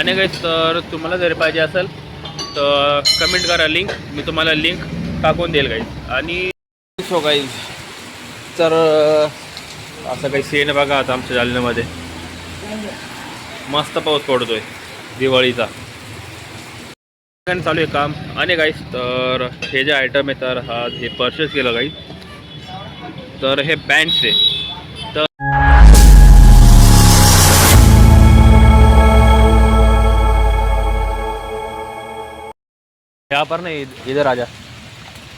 आणि काही तर तुम्हाला जर पाहिजे असेल तर कमेंट करा लिंक मी तुम्हाला लिंक टाकून देईल काही आणि सो काही तर असं काही सीन बघा आता आमच्या जालन्यामध्ये. मस्त पाऊस पडतोय दिवाळीचा. चालू आहे काम. आणि गाईस तर हे जे आयटम आहे तर हा हे परचेस केलं काही तर हे पॅन्ट्स आहे. यहाँ पर नाही इधर राजा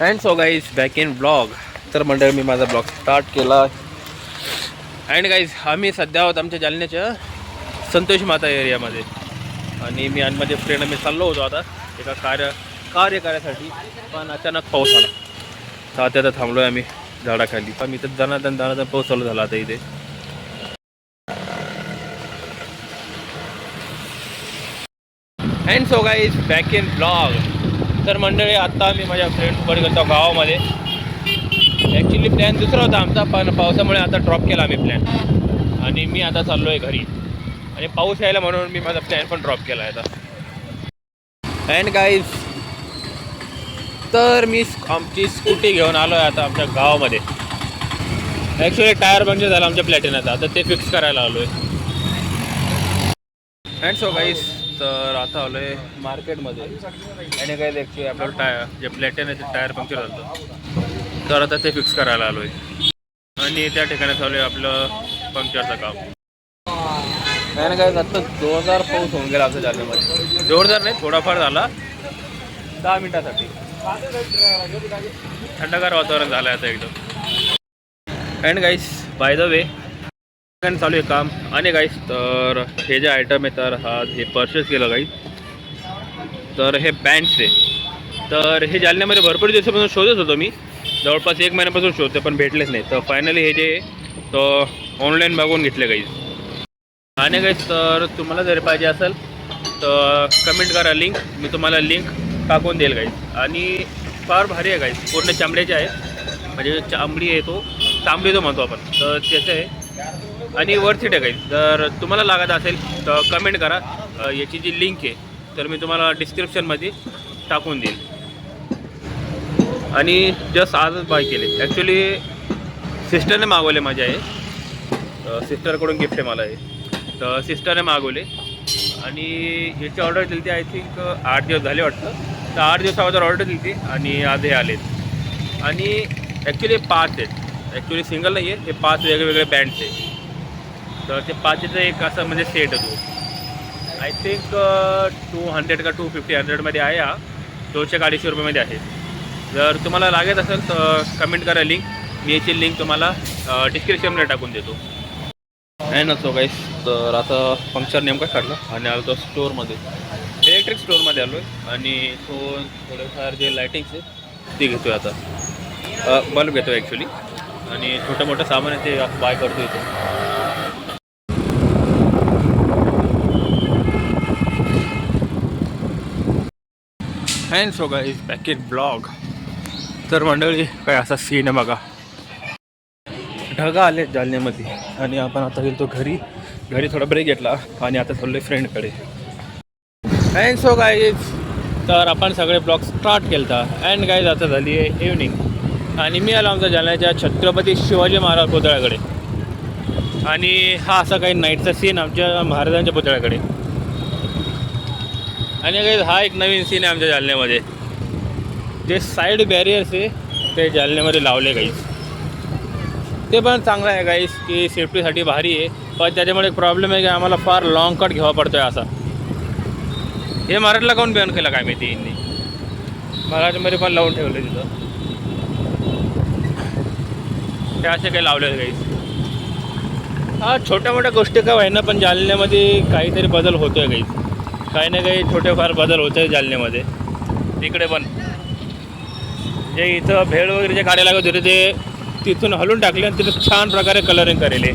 and so guys back in blog तर मंडळ मी माझा ब्लॉग स्टार्ट केला. अँड गाईज आम्ही सध्या आहोत आमच्या जालन्याच्या संतोष माता एरियामध्ये आणि मी आणि माझे फ्रेंड मी चाललो होतो आता एका कार्य कार्य कार्यासाठी पण अचानक पाऊस आला. तर आता आता थांबलो आहे आम्ही झाडाखाली. पण इथं दणादण दणादण पाऊस चालू झाला आता इथे. And so guys back in blog तर मंडळी आत्ता आम्ही माझ्या फ्रेंडसोबत गेलो गावामध्ये. ॲक्च्युली प्लॅन दुसरा होता आमचा पण पावसामुळे आता ड्रॉप केला आम्ही प्लॅन आणि मी आता चाललो आहे घरी. आणि पाऊस यायला म्हणून मी माझा प्लॅन पण ड्रॉप केला आहे आता. अँड गाईज तर मी आमची स्कूटी घेऊन आलो आहे आता आमच्या गावामध्ये. ॲक्च्युली टायर पंक्चर झाला आमच्या प्लॅटिनाचा आता ते फिक्स करायला आलो आहे अँड सो गाईज तर आता आलो आहे मार्केटमध्ये. आणि काय ॲक्च्युली आपल्याला टायर जे प्लॅटिनाचे टायर पंक्चर झालं तर आता ते फिक्स करायला आलो आहे आणि त्या ठिकाणी चालू आहे आपलं पंक्चरचं काम. नाही ना काय आता जोरदार पाऊस होऊन गेला आमच्या जालन्यामध्ये जोरदार नाही थोडाफार झाला. दहा मिनिटासाठी. थंडगार वातावरण झालं आहे आता एकदम. And guys by the way चालू आहे काम. आणि गाईस तर हे जे आयटम आहे तर हा हे परचेस केलं गाईस तर हे पॅन्ट्स आहे. तर हे जालन्यामध्ये भरपूर दिवसापासून शोधत होतो मी. जवळपास एक महिन्यापासून शोधते पण भेटलेच नाही. तर फायनली हे जे तर ऑनलाईन मागवून घेतले गाईस आणि गाईस तर तुम्हाला जर पाहिजे असेल तर कमेंट करा लिंक मी तुम्हाला लिंक टाकून देईल गाईस आणि फार भारी आहे गाईस पूर्ण चांबड्याचे आहे. म्हणजे चांबडी आहे तो. चांबडी तो म्हणतो आपण. तर त्याचं आहे. आणि वरती टाकायची तर जर तुम्हाला लागत असेल तर कमेंट करा. याची जी लिंक आहे तर मी तुम्हाला डिस्क्रिप्शनमध्ये टाकून देईल. आणि जस्ट आजच बाय केले. ॲक्च्युली सिस्टरने मागवले माझ्या आहे सिस्टरकडून गिफ्ट आहे मला हे. तर सिस्टरने मागवले. आणि याची ऑर्डर दिली ती आय थिंक आठ दिवस झाले वाटतं. तर आठ दिवस अगोदर ऑर्डर दिली ती आणि आज हे आलेत. आणि ॲक्च्युली पाच आहेत. ॲक्च्युली सिंगल नाही आहे हे पाच वेगवेगळे बँड्स आहेत. तर ते पाचचं एक असं म्हणजे सेट तो. आय थिंक टू हंड्रेड का टू फिफ्टी हंड्रेडमध्ये आहे हा. दोनशे अडीचशे रुपयामध्ये आहे. जर तुम्हाला लागत असेल तर uh, कमेंट करा लिंक मी याची लिंक तुम्हाला uh, डिस्क्रिप्शनमध्ये टाकून देतो. नाही ना सो गाईस तर आता पंक्चर नेमका काढला आणि आलो तो स्टोअरमध्ये इलेक्ट्रिक स्टोअरमध्ये आलो आहे आणि तो थोडंफार जे लायटिंग्स आहे ते घेतो आहे आता बल्ब घेतो ॲक्च्युली आणि छोटं मोठं सामान आहे ते बाय करतो इथे and so guys back in blog तर मंडळी काय असा सीन आहे बघा. ढगा आले जालन्यामध्ये. आणि आपण आता गेलो घरी. घरी थोडा ब्रेक घेतला आणि आता चाललो आहे फ्रेंडकडे अँड सो गाईज तर आपण सगळे ब्लॉग स्टार्ट केला अँड गाईज आता झाली आहे इव्हनिंग आणि मी आलो आमच्या जालन्याच्या छत्रपती शिवाजी महाराज पुतळ्याकडे. आणि हा असा काही नाईटचा सीन आमच्या महाराजांच्या पुतळ्याकडे. आणि गाईज हा एक नवीन सीन आहे आमच्या जालन्यामध्ये. जे साईड बॅरियर्स आहे ते जालन्यामध्ये लावले गाईज ते पण चांगलं आहे गाईस की सेफ्टीसाठी भारी आहे. पण त्याच्यामुळे एक प्रॉब्लेम आहे की आम्हाला फार लॉंग कट घ्यावा पडतो आहे असा. हे मराठला काऊन बॅन केलं काय माहिती? यांनी मराठीमध्ये पण लावून ठेवलं तिथं. ते असे काही लावले गाईस हा छोट्या मोठ्या गोष्टी काय व्हायना पण जालन्यामध्ये काहीतरी बदल होतो आहे गाईस काही ना काही छोटेफार बदल होते जालनेमध्ये जालन्यामध्ये. तिकडे पण. जे इथं भेळ वगैरे जे काढायला लागत होते ते तिथून हलून टाकले आणि तिथं छान प्रकारे कलरिंग करेले.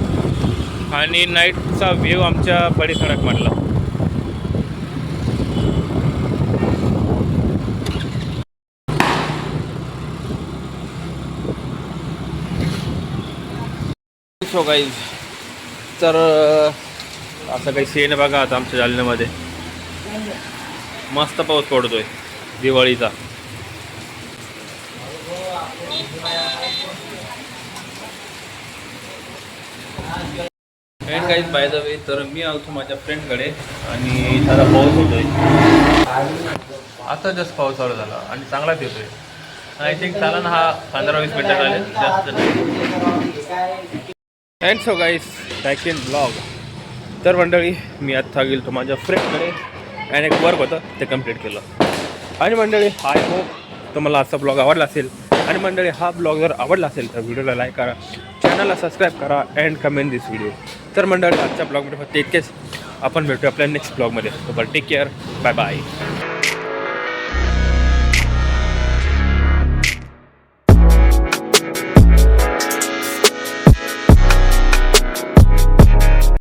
आणि नाईटचा व्ह्यू आमच्या परिसरात मांडला सो काही तर असं काही सीन बघा आता आमच्या जालन्यामध्ये. म्हणजे? मस्त पाऊस पडतोय दिवाळीचा. फ्रेंड काहीच बाय द वे तर मी आलतो माझ्या फ्रेंडकडे आणि त्याला पाऊस होतोय. आता जस्ट पाऊस चालू झाला आणि चांगलाच येतोय. आय थिंक चालन हा पंधरा वीस मिनिटं आले जास्त नाही. And so guys back in blog तर मंडळी मी आत्ता गेलो माझ्या फ्रेंडकडे आणि एक वर्क होतं ते कंप्लीट केलं. आणि मंडळी आय होप तुम्हाला आजचा ब्लॉग आवडला असेल. आणि मंडळी हा ब्लॉग जर आवडला असेल तर व्हिडिओला लाईक करा. चॅनलला सबस्क्राईब करा अँड कमेंट दिस व्हिडिओ तर मंडळी आजच्या ब्लॉगमध्ये फक्त इतकेच. आपण भेटू आपल्या नेक्स्ट ब्लॉगमध्ये तर टेक केअर बाय बाय